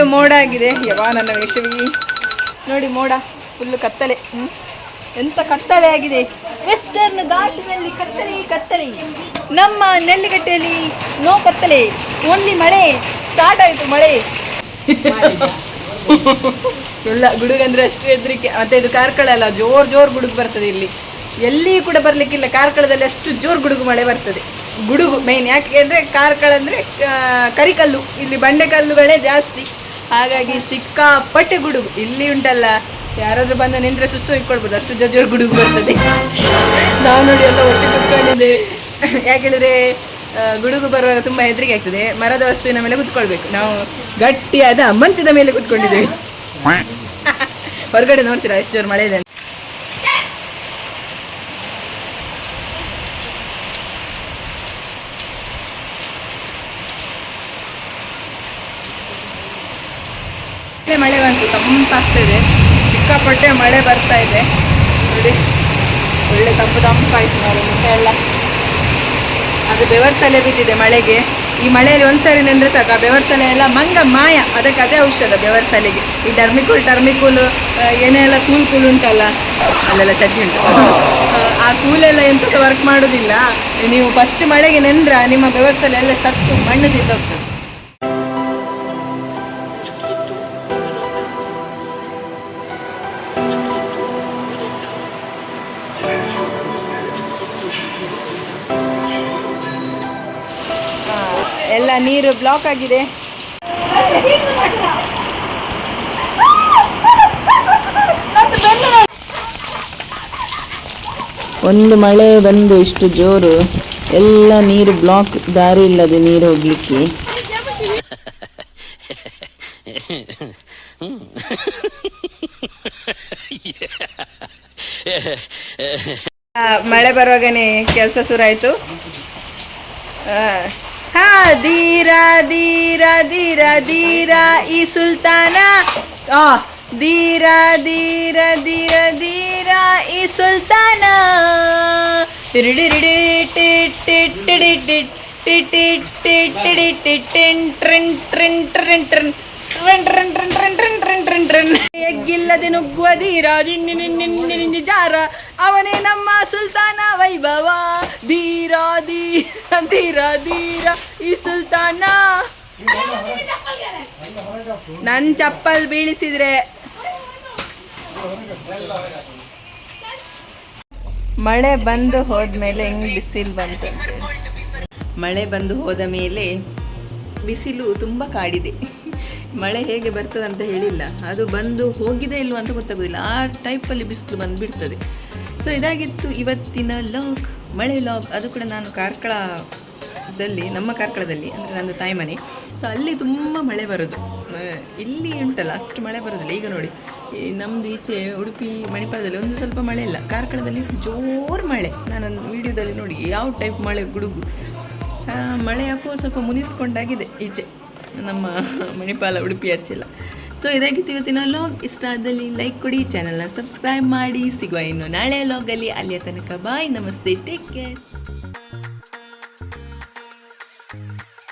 Full ಮೋಡ ಆಗಿದೆ ಯವಾ ನನ್ನ ವೇಷವಿ ನೋಡಿ ಮೋಡ, ಫುಲ್ಲು ಕತ್ತಲೆ. ಹ್ಮ್. ಎಂತ ಕತ್ತಲೆ ಆಗಿದೆ. ವೆಸ್ಟರ್ನ್ ಘಾಟಿನಲ್ಲಿ ಕತ್ತಲೆ ಕತ್ತಲೆ. ನಮ್ಮ ನೆಲ್ಲಿಗಟ್ಟೆಯಲ್ಲಿ ನೋ ಕತ್ತಲೆ. ಓನ್ಲಿ ಮಳೆ. ಸ್ಟಾರ್ಟ್ ಆಯಿತು ಮಳೆ. ಇಲ್ಲ ಗುಡುಗಂದ್ರೆ ಅಷ್ಟು ಹೆದರಿಕೆ. ಮತ್ತೆ ಇದು ಕಾರ್ಕಳ ಅಲ್ಲ, ಜೋರ್ ಜೋರ್ ಗುಡುಗು ಬರ್ತದೆ ಇಲ್ಲಿ. ಎಲ್ಲಿ ಕೂಡ ಬರ್ಲಿಕ್ಕಿಲ್ಲ, ಕಾರ್ಕಳದಲ್ಲಿ ಅಷ್ಟು ಜೋರ್ ಗುಡುಗು ಮಳೆ ಬರ್ತದೆ. ಗುಡುಗು ಮೇನ್ ಯಾಕೆ ಅಂದ್ರೆ, ಕಾರ್ಕಳ ಅಂದ್ರೆ ಕರಿಕಲ್ಲು. ಇಲ್ಲಿ ಬಂಡೆಕಲ್ಲುಗಳೇ ಜಾಸ್ತಿ. ಹಾಗಾಗಿ ಸಿಕ್ಕಾಪಟ್ಟೆ ಗುಡುಗು. ಇಲ್ಲಿ ಉಂಟಲ್ಲ ಯಾರಾದ್ರೂ ಬಂದು ನಿಂದ್ರೆ ಸುಸ್ತು ಇಟ್ಕೊಳ್ಬೋದು. ಅಷ್ಟು ಜೋರು ಜೋರ್ ಗುಡುಗು ಬರ್ತದೆ. ನಾವು ನೋಡಿ ಎಲ್ಲ ಒಟ್ಟು ಕುತ್ಕೊಂಡಿದ್ದೇವೆ ಯಾಕೆಂದರೆ ಗುಡುಗು ಬರುವಾಗ ತುಂಬ ಹೆದರಿಕೆ ಆಗ್ತದೆ. ಮರದ ವಸ್ತುವಿನ ಮೇಲೆ ಕುತ್ಕೊಳ್ಬೇಕು. ನಾವು ಗಟ್ಟಿಯಾದ ಮಂಚದ ಮೇಲೆ ಕುತ್ಕೊಂಡಿದ್ದೇವೆ. ಹೊರಗಡೆ ನೋಡ್ತೀರಾ ಎಷ್ಟು ಜೋರು ಮಳೆ ಇದೆ ಒಳ್ಳೆ ಮಳೆ ಬಂತು, ತಂಪಾಗ್ತಿದೆ. ಸಿಕ್ಕಾಪಟ್ಟೆ ಮಳೆ ಬರ್ತಾ ಇದೆ. ನೋಡಿ, ಒಳ್ಳೆ ತಂಪು ತಂಪಾಯ್ತು ನೋಡಿ, ಮುಖ ಎಲ್ಲ. ಅದು ಬೆವರ್ಸಲೆ ಬಿದ್ದಿದೆ ಮಳೆಗೆ. ಈ ಮಳೆಯಲ್ಲಿ ಒಂದ್ಸರಿ ನೆಂದ್ರೆ ಸಾಕು. ಆ ಬೆವರ್ಸಲೆ ಎಲ್ಲ ಮಂಗ ಮಾಯ. ಅದಕ್ಕೆ ಅದೇ ಔಷಧ ಬೆವರ್ಸಲೆಗೆ ಈ ಟರ್ಮಿಕುಲ್ ಟರ್ಮಿಕುಲ್ ಏನೇ ಎಲ್ಲ ಕೂಲ್ ಕೂಲ್ ಉಂಟಲ್ಲ, ಅಲ್ಲೆಲ್ಲ ಚಡ್ಡಿ ಉಂಟು. ಆ ಕೂಲೆಲ್ಲ ಎಂತ ವರ್ಕ್ ಮಾಡೋದಿಲ್ಲ. ನೀವು ಫಸ್ಟ್ ಮಳೆಗೆ ನೆಂದ್ರ ನಿಮ್ಮ ಬೆವರ್ಸಲೆ ಎಲ್ಲ ಸತ್ತು, ಮಣ್ಣು ತಿಂದೋಗ್ತದೆ. ಎಲ್ಲ ನೀರು ಬ್ಲಾಕ್ ಆಗಿದೆ. ಒಂದು ಮಳೆ ಬಂದು ಇಷ್ಟು ಜೋರು ಎಲ್ಲ ನೀರು ಬ್ಲಾಕ್ ದಾರಿ ಇಲ್ಲದೆ ನೀರು ಹೋಗ್ಲಿಕ್ಕೆ. ಮಳೆ ಬರುವಾಗನೇ ಕೆಲಸ ಆಯ್ತು. ಹಾ ದೀರ ದೀರ ಧೀರ ದೀರ ಈ ಸುಲ್ತಾನ. ಆ, ದೀರ ದೀರ ಧೀರ ದೀರ ಈ ಸುಲ್ತಾನ. ಎಗ್ಗಿಲ್ಲದೆ ನುಗ್ಗುವ ನಿಂಡಿ ಜಾರ. ಅವನೇ ನಮ್ಮ ಸುಲ್ತಾನ ವೈಭವ. ಧೀರ ಧೀರ ಧೀರ ಧೀರ, ಈ ಸುಲ್ತಾನ. ನನ್ನ ಚಪ್ಪಲ್ ಬೀಳಿಸಿದ್ರೆ. ಮಳೆ ಬಂದು ಹೋದ್ಮೇಲೆ ಹೆಂಗ್ ಬಿಸಿಲು ಬಂತು ಮಳೆ ಬಂದು ಹೋದ ಮೇಲೆ ಬಿಸಿಲು ತುಂಬ ಕಾಡಿದೆ. ಮಳೆ ಹೇಗೆ ಬರ್ತದೆ ಅಂತ ಹೇಳಿಲ್ಲ. ಅದು ಬಂದು ಹೋಗಿದೆ ಇಲ್ವ ಅಂತ ಗೊತ್ತಾಗೋದಿಲ್ಲ. ಆ ಟೈಪಲ್ಲಿ ಬಿಸಿಲು ಬಂದುಬಿಡ್ತದೆ. ಸೊ ಇದಾಗಿತ್ತು ಇವತ್ತಿನ ಲಾಗ್ ಮಳೆ ಲಾಗ್ ಅದು ಕೂಡ ನಾನು ಕಾರ್ಕಳದಲ್ಲಿ, ನಮ್ಮ ಕಾರ್ಕಳದಲ್ಲಿ, ಅಂದರೆ ನನ್ನ ತಾಯಿ ಮನೆ. ಸೊ ಅಲ್ಲಿ ತುಂಬ ಮಳೆ ಬರೋದು. ಇಲ್ಲಿ ಉಂಟಲ್ಲ, ಅಷ್ಟು ಮಳೆ ಬರೋದಿಲ್ಲ. ಈಗ ನೋಡಿ ನಮ್ಮದು ಈಚೆ ಉಡುಪಿ ಮಣಿಪಾಲದಲ್ಲಿ ಒಂದು ಸ್ವಲ್ಪ ಮಳೆ ಇಲ್ಲ. ಕಾರ್ಕಳದಲ್ಲಿ ಜೋರು ಮಳೆ. ನಾನು ವಿಡಿಯೋದಲ್ಲಿ ನೋಡಿ, ಯಾವ ಟೈಪ್ ಮಳೆ, ಗುಡುಗು. ಮಳೆ ಯಾಕೋ ಸ್ವಲ್ಪ ಮುನಿಸ್ಕೊಂಡಾಗಿದೆ ಈಚೆ. ನಮ್ಮ ಮಣಿಪಾಲ ಉಡುಪಿ ಹಚ್ಚಿಲ್ಲ ಸೊ ಇದಾಗಿತ್ತು ಇವತ್ತಿನ ಲಾಗ್ ಇಷ್ಟ ಆದಲ್ಲಿ ಲೈಕ್ ಕೊಡಿ ಚಾನಲ್ನ ಸಬ್ಸ್ಕ್ರೈಬ್ ಮಾಡಿ. ಸಿಗುವ ಇನ್ನು ನಾಳೆ ಲಾಗಲ್ಲಿ ಅಲ್ಲಿಯ ತನಕ ಬಾಯ್ ನಮಸ್ತೆ. Take care